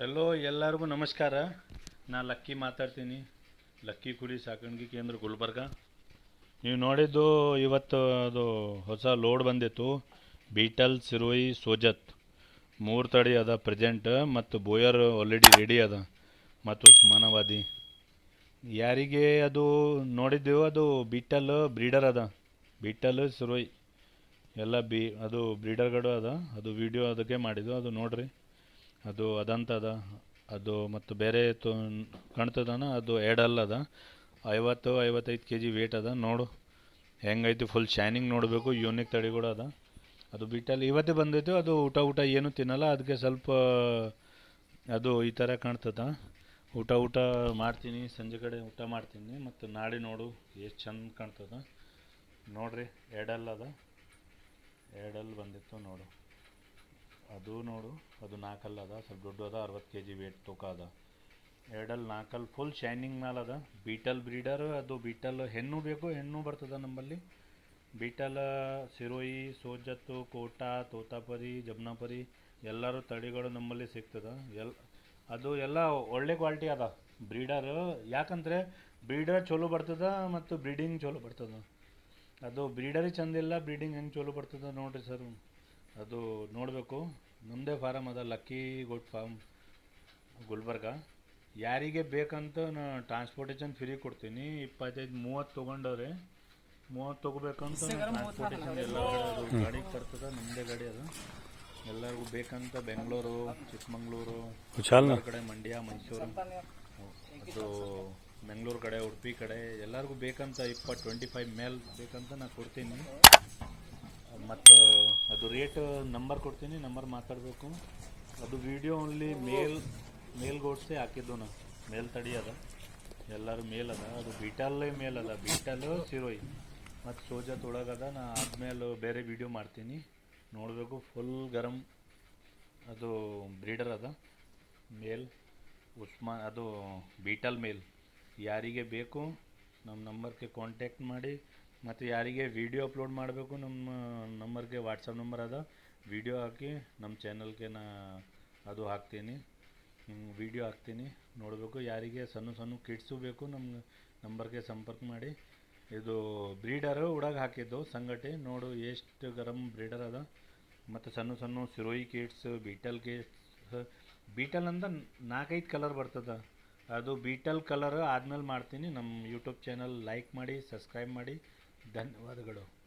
ಎಲ್ಲೋ ಎಲ್ಲರಿಗೂ ನಮಸ್ಕಾರ. ನಾ ಲಕ್ಕಿ ಮಾತಾಡ್ತೀನಿ. ಲಕ್ಕಿ ಕುರಿ ಸಾಕಾಣಿಕೆ ಕೇಂದ್ರ ಗುಲ್ಬರ್ಗ. ನೀವು ನೋಡಿದ್ದು ಇವತ್ತು ಅದು ಹೊಸ ಲೋಡ್ ಬಂದಿತ್ತು. ಬೀಟಲ್, ಸಿರೋಯಿ, ಸೋಜತ್. ಮೂರು ತಡಿ ಅದ ಪ್ರೆಸೆಂಟ್ ಮತ್ತು ಬೋಯರ್ ಆಲ್ರೆಡಿ ರೆಡಿ ಅದ. ಮತ್ತು ಉಸ್ಮಾನಾಬಾದಿ. ಯಾರಿಗೆ ಅದು ನೋಡಿದ್ದೆವು ಅದು ಬೀಟಲ್ ಬ್ರೀಡರ್ ಅದ. ಬೀಟಲ್, ಸಿರೋಯಿ. ಎಲ್ಲ ಬಿ ಅದು ಬ್ರೀಡರ್ಗಳು ಅದ. ಅದು ವಿಡಿಯೋ ಅದಕ್ಕೆ ಮಾಡಿದ್ದು. ಅದು ನೋಡ್ರಿ. ಅದು ಅದಂತದ, ಅದು ಮತ್ತು ಬೇರೆ ತೊ ಕಾಣ್ತದನ ಅದು ಎಡಲ್ ಅದ ಐವತ್ತು, ಐವತ್ತೈದು ಕೆ ಜಿ ವೇಟ್ ಅದ. ನೋಡು, ಹೆಂಗೈತಿ ಫುಲ್ ಶೈನಿಂಗ್ ನೋಡಬೇಕು. ಯೂನಿಕ್ ತಳಿಗಳು ಅದ. ಅದು ಬಿಟ್ಟಲ್ಲಿ ಇವತ್ತೇ ಬಂದೈತು. ಅದು ಊಟ ಊಟ ಏನು ತಿನ್ನಲ್ಲ. ಅದಕ್ಕೆ ಸ್ವಲ್ಪ, ಅದು ಈ ಥರ ಕಾಣ್ತದ. ಊಟ ಊಟ ಮಾಡ್ತೀನಿ. ಸಂಜೆ ಕಡೆ ಊಟ ಮಾಡ್ತೀನಿ. ಮತ್ತು ನಾಳೆ ನೋಡು, ಎಷ್ಟು ಚಂದ ಕಾಣ್ತದ. ನೋಡ್ರಿ ಎಡಲ್ ಅದ ಎಡಲ್ ಬಂದಿತ್ತು ನೋಡು. ಅದು ನೋಡು, ಅದು ನಾಲ್ಕಲ್ಲ ಅದ, ಸ್ವಲ್ಪ ದೊಡ್ಡ ಅದ ಅರವತ್ತು ಕೆ ಜಿ ವೇಟ್ ತೂಕ ಅದ. ಎರಡಲ್ಲಿ ನಾಲ್ಕಲ್ಲಿ ಫುಲ್ ಶೈನಿಂಗ್ ಮೇಲೆ ಅದ. ಬೀಟಲ್ ಬ್ರೀಡರ್ ಅದು ಬೀಟಲ್ ಹೆಣ್ಣು ಬೇಕು, ಹೆಣ್ಣು ಬರ್ತದ ನಮ್ಮಲ್ಲಿ. ಬೀಟಲ್ ಸಿರೋಯಿ, ಸೋಜತ್ತು, ಕೋಟಾ, ತೋತಾಪರಿ, ಜಮ್ನಾಪರಿ, ಎಲ್ಲರೂ ತಳಿಗಳು ನಮ್ಮಲ್ಲಿ ಸಿಗ್ತದೆ. ಎಲ್, ಅದು ಎಲ್ಲ ಒಳ್ಳೆ ಕ್ವಾಲಿಟಿ ಅದ. ಬ್ರೀಡರ್ ಯಾಕಂದರೆ ಬ್ರೀಡರ್ ಚಲೋ ಬರ್ತದ ಮತ್ತು ಬ್ರೀಡಿಂಗ್ ಚಲೋ ಬರ್ತದ. ಅದು ಬ್ರೀಡರಿಗೆ ಚಂದಿಲ್ಲ ಬ್ರೀಡಿಂಗ್ ಹೆಂಗೆ ಚಲೋ ಬರ್ತದ ನೋಡಿರಿ ಸರ್. ಅದು ನೋಡಬೇಕು. ನಮ್ಮದೇ ಫಾರಮ್ ಅದ ಲಕ್ಕಿ ಗೋಟ್ ಫಾರ್ಮ್ ಗುಲ್ಬರ್ಗ. ಯಾರಿಗೆ ಬೇಕಂತ ನಾ ಟ್ರಾನ್ಸ್ಪೋರ್ಟೇಷನ್ ಫ್ರೀ ಕೊಡ್ತೀನಿ. ಇಪ್ಪತ್ತೈದು ಮೂವತ್ತು ತೊಗೊಂಡವ್ರೆ. ಮೂವತ್ತು ತೊಗೋಬೇಕಂತ ಟ್ರಾನ್ಸ್ಪೋರ್ಟೇಷನ್ ಎಲ್ಲ ಗಾಡಿ ಗಾಡಿಗೆ ಬರ್ತದ ನಮ್ಮದೇ ಗಾಡಿ ಅದು. ಎಲ್ಲರಿಗೂ ಬೇಕಂತ ಬೆಂಗಳೂರು ಚಿಕ್ಕಮಂಗ್ಳೂರು ಎಲ್ಲ ಕಡೆ ಮಂಡ್ಯ ಮೈಸೂರು. ಅದು ಬೆಂಗಳೂರು ಕಡೆ ಉಡುಪಿ ಕಡೆ ಎಲ್ಲರಿಗೂ ಬೇಕಂತ ಇಪ್ಪತ್ತು ಟ್ವೆಂಟಿ ಫೈವ್ ಮೇಲ್ ಬೇಕಂತ ನಾನು ಕೊಡ್ತೀನಿ. ಮತ್ತು ಅದು ರೇಟ್ ನಂಬರ್ ಕೊಡ್ತೀನಿ ನಂಬರ್ ಮಾತಾಡಬೇಕು. ಅದು ವಿಡಿಯೋ ಓನ್ಲಿ ಮೇಲ್ ಮೇಲ್ ಗೋಡ್ಸೆ ಹಾಕಿದ್ದು ನಾ ಮೇಲ್ ತಡಿ ಅದ. ಎಲ್ಲರೂ ಮೇಲ್ ಅದ. ಅದು ಬೀಟಲ್ಲೇ ಮೇಲ್ ಅದ. ಬೀಟಲ್ಲು ಸಿರೋಯ್ ಮತ್ತು ಸೋಜಾ ತೊಳಗದ ನಾ ಆದ್ಮೇಲೆ ಬೇರೆ ವಿಡಿಯೋ ಮಾಡ್ತೀನಿ. ನೋಡಬೇಕು ಫುಲ್ ಗರಂ ಅದು ಬ್ರೀಡರ್ ಅದ. ಮೇಲ್ ಉಸ್ಮಾ ಅದು ಬೀಟಲ್ ಮೇಲ್ ಯಾರಿಗೆ ಬೇಕು ನಮ್ಮ ನಂಬರ್ಗೆ ಕಾಂಟ್ಯಾಕ್ಟ್ ಮಾಡಿ. ಮತ್ತು ಯಾರಿಗೆ ವಿಡಿಯೋ ಅಪ್ಲೋಡ್ ಮಾಡಬೇಕು ನಮ್ಮ ನಂಬರ್ಗೆ ವಾಟ್ಸಪ್ ನಂಬರ್ ಅದ. ವಿಡಿಯೋ ಹಾಕಿ ನಮ್ಮ ಚಾನಲ್ಗೆ ನಾ ಅದು ಹಾಕ್ತೀನಿ. ವಿಡಿಯೋ ಹಾಕ್ತೀನಿ. ನೋಡಬೇಕು ಯಾರಿಗೆ ಸಣ್ಣ ಸಣ್ಣ ಕಿಡ್ಸು ಬೇಕು ನಮ್ಮ ನಂಬರ್ಗೆ ಸಂಪರ್ಕ ಮಾಡಿ. ಇದು ಬ್ರೀಡರು ಉಡಾಗ ಹಾಕಿದ್ದು ಸಂಗಟಿ. ನೋಡು ಎಷ್ಟು ಗರಂ ಬ್ರೀಡರ್ ಅದ. ಮತ್ತು ಸಣ್ಣ ಸಣ್ಣ ಸಿರೋಯಿ ಕಿಡ್ಸ್ ಬೀಟಲ್ ಕಿಡ್ಸ್ ಬೀಟಲ್ ಅಂತ ನಾಲ್ಕೈದು ಕಲರ್ ಬರ್ತದೆ. ಅದು ಬೀಟಲ್ ಕಲರ್ ಆದ್ಮೇಲೆ ಮಾಡ್ತೀನಿ. ನಮ್ಮ ಯೂಟ್ಯೂಬ್ ಚಾನಲ್ ಲೈಕ್ ಮಾಡಿ ಸಬ್ಸ್ಕ್ರೈಬ್ ಮಾಡಿ. ಧನ್ಯವಾದಗಳು.